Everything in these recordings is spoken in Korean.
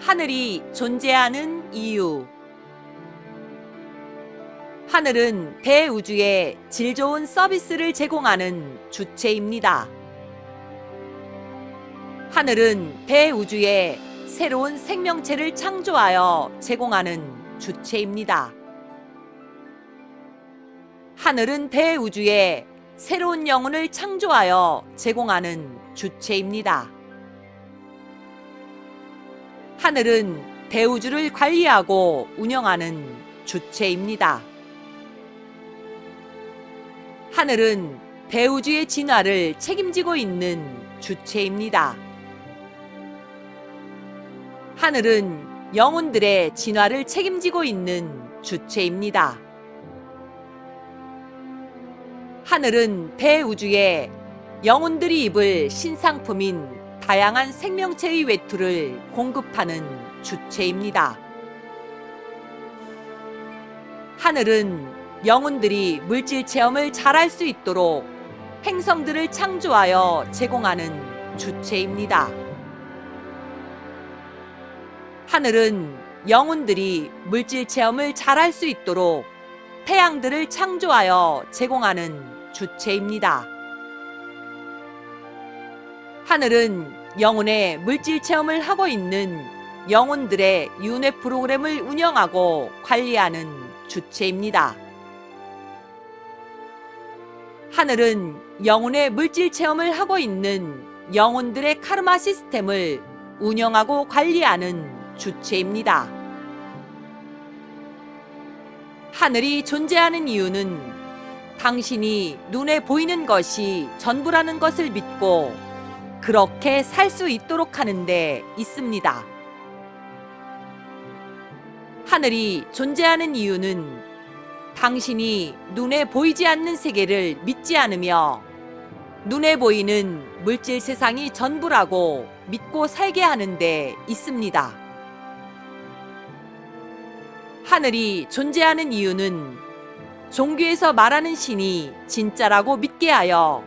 하늘이 존재하는 이유. 하늘은 대우주에 질 좋은 서비스를 제공하는 주체입니다. 하늘은 대우주에 새로운 생명체를 창조하여 제공하는 주체입니다. 하늘은 대우주에 새로운 영혼을 창조하여 제공하는 주체입니다. 하늘은 대우주를 관리하고 운영하는 주체입니다. 하늘은 대우주의 진화를 책임지고 있는 주체입니다. 하늘은 영혼들의 진화를 책임지고 있는 주체입니다. 하늘은 대우주에 영혼들이 입을 신상품인 다양한 생명체의 외투를 공급하는 주체입니다. 하늘은 영혼들이 물질 체험을 잘할 수 있도록 행성들을 창조하여 제공하는 주체입니다. 하늘은 영혼들이 물질 체험을 잘할 수 있도록 태양들을 창조하여 제공하는 주체입니다. 하늘은 영혼의 물질 체험을 하고 있는 영혼들의 윤회 프로그램을 운영하고 관리하는 주체입니다. 하늘은 영혼의 물질 체험을 하고 있는 영혼들의 카르마 시스템을 운영하고 관리하는 주체입니다. 하늘이 존재하는 이유는 당신이 눈에 보이는 것이 전부라는 것을 믿고 그렇게 살 수 있도록 하는 데 있습니다. 하늘이 존재하는 이유는 당신이 눈에 보이지 않는 세계를 믿지 않으며 눈에 보이는 물질 세상이 전부라고 믿고 살게 하는 데 있습니다. 하늘이 존재하는 이유는 종교에서 말하는 신이 진짜라고 믿게 하여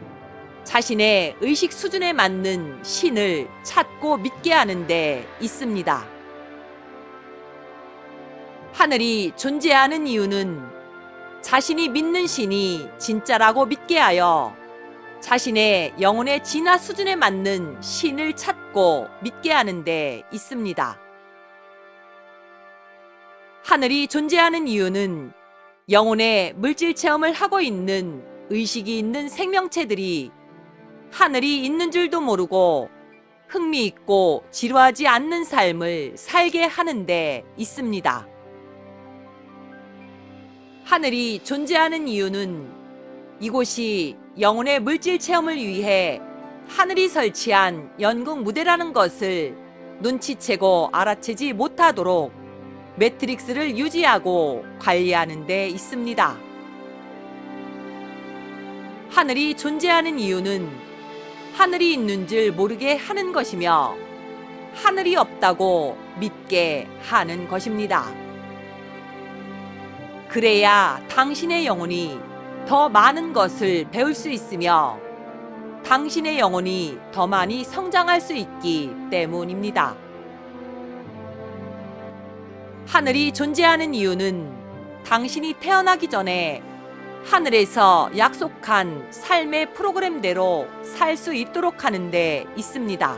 자신의 의식 수준에 맞는 신을 찾고 믿게 하는 데 있습니다. 하늘이 존재하는 이유는 자신이 믿는 신이 진짜라고 믿게 하여 자신의 영혼의 진화 수준에 맞는 신을 찾고 믿게 하는 데 있습니다. 하늘이 존재하는 이유는 영혼의 물질 체험을 하고 있는 의식이 있는 생명체들이 하늘이 있는 줄도 모르고 흥미있고 지루하지 않는 삶을 살게 하는데 있습니다. 하늘이 존재하는 이유는 이곳이 영혼의 물질 체험을 위해 하늘이 설치한 연극 무대라는 것을 눈치채고 알아채지 못하도록 매트릭스를 유지하고 관리하는 데 있습니다. 하늘이 존재하는 이유는 하늘이 있는 줄 모르게 하는 것이며 하늘이 없다고 믿게 하는 것입니다. 그래야 당신의 영혼이 더 많은 것을 배울 수 있으며 당신의 영혼이 더 많이 성장할 수 있기 때문입니다. 하늘이 존재하는 이유는 당신이 태어나기 전에 하늘에서 약속한 삶의 프로그램대로 살 수 있도록 하는 데 있습니다.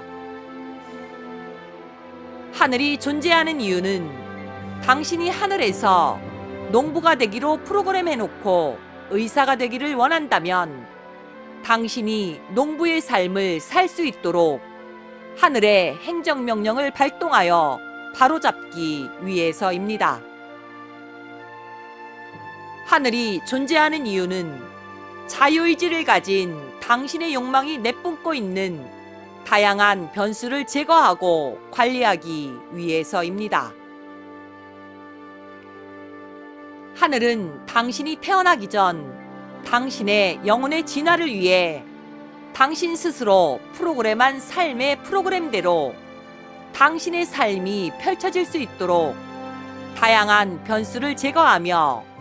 하늘이 존재하는 이유는 당신이 하늘에서 농부가 되기로 프로그램 해 놓고 의사가 되기를 원한다면 당신이 농부의 삶을 살 수 있도록 하늘의 행정명령을 발동하여 바로잡기 위해서입니다. 하늘이 존재하는 이유는 자유의지를 가진 당신의 욕망이 내뿜고 있는 다양한 변수를 제거하고 관리하기 위해서입니다. 하늘은 당신이 태어나기 전 당신의 영혼의 진화를 위해 당신 스스로 프로그램한 삶의 프로그램대로 당신의 삶이 펼쳐질 수 있도록 다양한 변수를 제거하며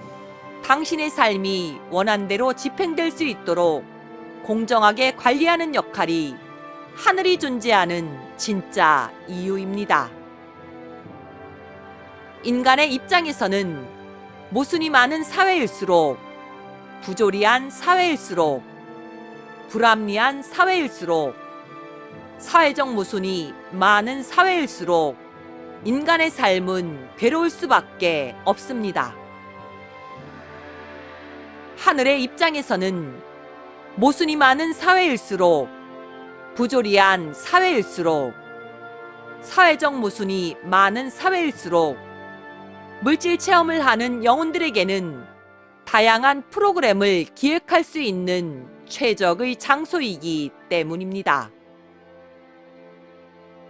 당신의 삶이 원한대로 집행될 수 있도록 공정하게 관리하는 역할이 하늘이 존재하는 진짜 이유입니다. 인간의 입장에서는 모순이 많은 사회일수록 부조리한 사회일수록 불합리한 사회일수록 사회적 모순이 많은 사회일수록 인간의 삶은 괴로울 수밖에 없습니다. 하늘의 입장에서는 모순이 많은 사회일수록 부조리한 사회일수록 사회적 모순이 많은 사회일수록 물질 체험을 하는 영혼들에게는 다양한 프로그램을 기획할 수 있는 최적의 장소이기 때문입니다.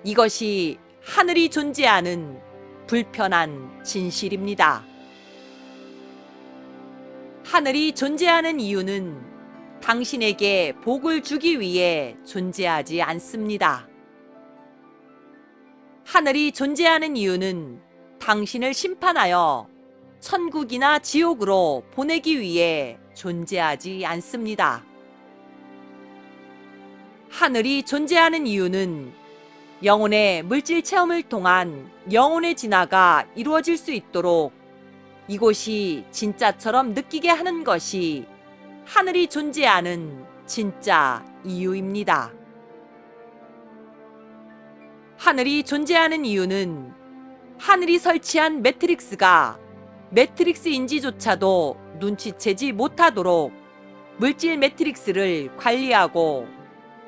이것이 하늘이 존재하는 불편한 진실입니다. 하늘이 존재하는 이유는 당신에게 복을 주기 위해 존재하지 않습니다. 하늘이 존재하는 이유는 당신을 심판하여 천국이나 지옥으로 보내기 위해 존재하지 않습니다. 하늘이 존재하는 이유는 영혼의 물질 체험을 통한 영혼의 진화가 이루어질 수 있도록 이곳이 진짜처럼 느끼게 하는 것이 하늘이 존재하는 진짜 이유입니다. 하늘이 존재하는 이유는 하늘이 설치한 매트릭스가 매트릭스인지조차도 눈치채지 못하도록 물질 매트릭스를 관리하고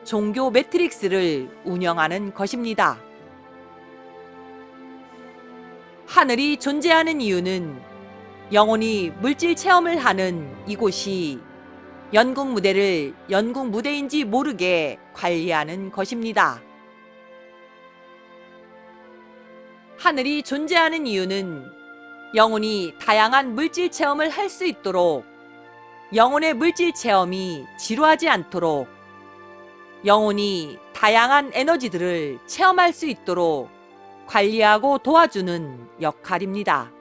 종교 매트릭스를 운영하는 것입니다. 하늘이 존재하는 이유는 영혼이 물질 체험을 하는 이곳이 연극 무대를 연극 무대인지 모르게 관리하는 것입니다. 하늘이 존재하는 이유는 영혼이 다양한 물질 체험을 할 수 있도록 영혼의 물질 체험이 지루하지 않도록 영혼이 다양한 에너지들을 체험할 수 있도록 관리하고 도와주는 역할입니다.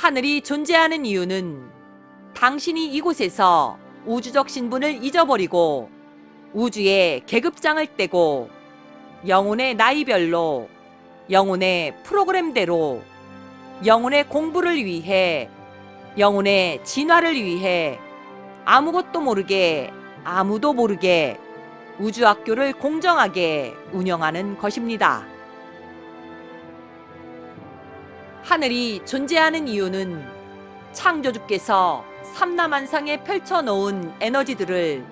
하늘이 존재하는 이유는 당신이 이곳에서 우주적 신분을 잊어버리고 우주의 계급장을 떼고 영혼의 나이별로 영혼의 프로그램대로 영혼의 공부를 위해 영혼의 진화를 위해 아무것도 모르게 아무도 모르게 우주학교를 공정하게 운영하는 것입니다. 하늘이 존재하는 이유는 창조주께서 삼라만상에 펼쳐놓은 에너지들을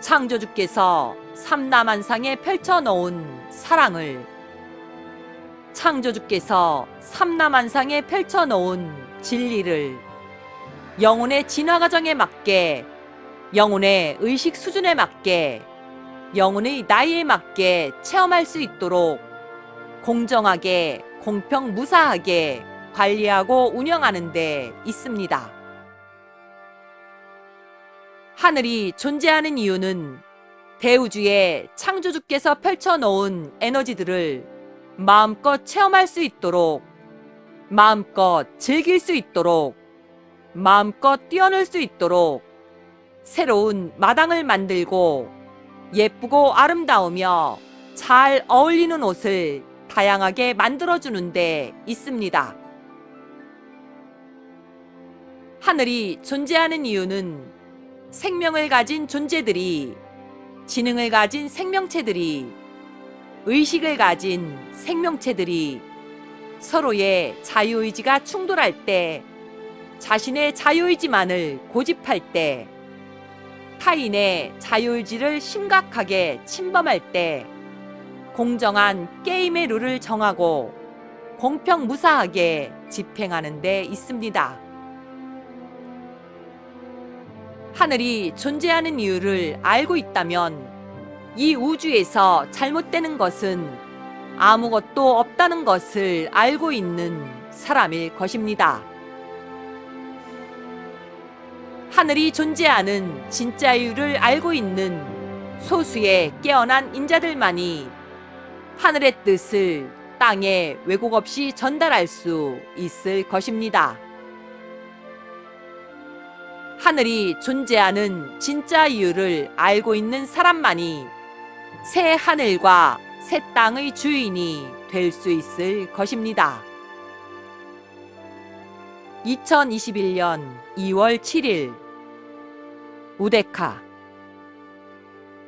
창조주께서 삼라만상에 펼쳐놓은 사랑을 창조주께서 삼라만상에 펼쳐놓은 진리를 영혼의 진화 과정에 맞게 영혼의 의식 수준에 맞게 영혼의 나이에 맞게 체험할 수 있도록 공정하게 공평 무사하게 관리하고 운영하는 데 있습니다. 하늘이 존재하는 이유는 대우주의 창조주께서 펼쳐놓은 에너지들을 마음껏 체험할 수 있도록 마음껏 즐길 수 있도록 마음껏 뛰어놀 수 있도록 새로운 마당을 만들고 예쁘고 아름다우며 잘 어울리는 옷을 다양하게 만들어주는 데 있습니다. 하늘이 존재하는 이유는 생명을 가진 존재들이 지능을 가진 생명체들이 의식을 가진 생명체들이 서로의 자유의지가 충돌할 때 자신의 자유의지만을 고집할 때 타인의 자유의지를 심각하게 침범할 때 공정한 게임의 룰을 정하고 공평무사하게 집행하는 데 있습니다. 하늘이 존재하는 이유를 알고 있다면 이 우주에서 잘못되는 것은 아무것도 없다는 것을 알고 있는 사람일 것입니다. 하늘이 존재하는 진짜 이유를 알고 있는 소수의 깨어난 인자들만이 하늘의 뜻을 땅에 왜곡 없이 전달할 수 있을 것입니다. 하늘이 존재하는 진짜 이유를 알고 있는 사람만이 새 하늘과 새 땅의 주인이 될 수 있을 것입니다. 2021년 2월 7일 우데카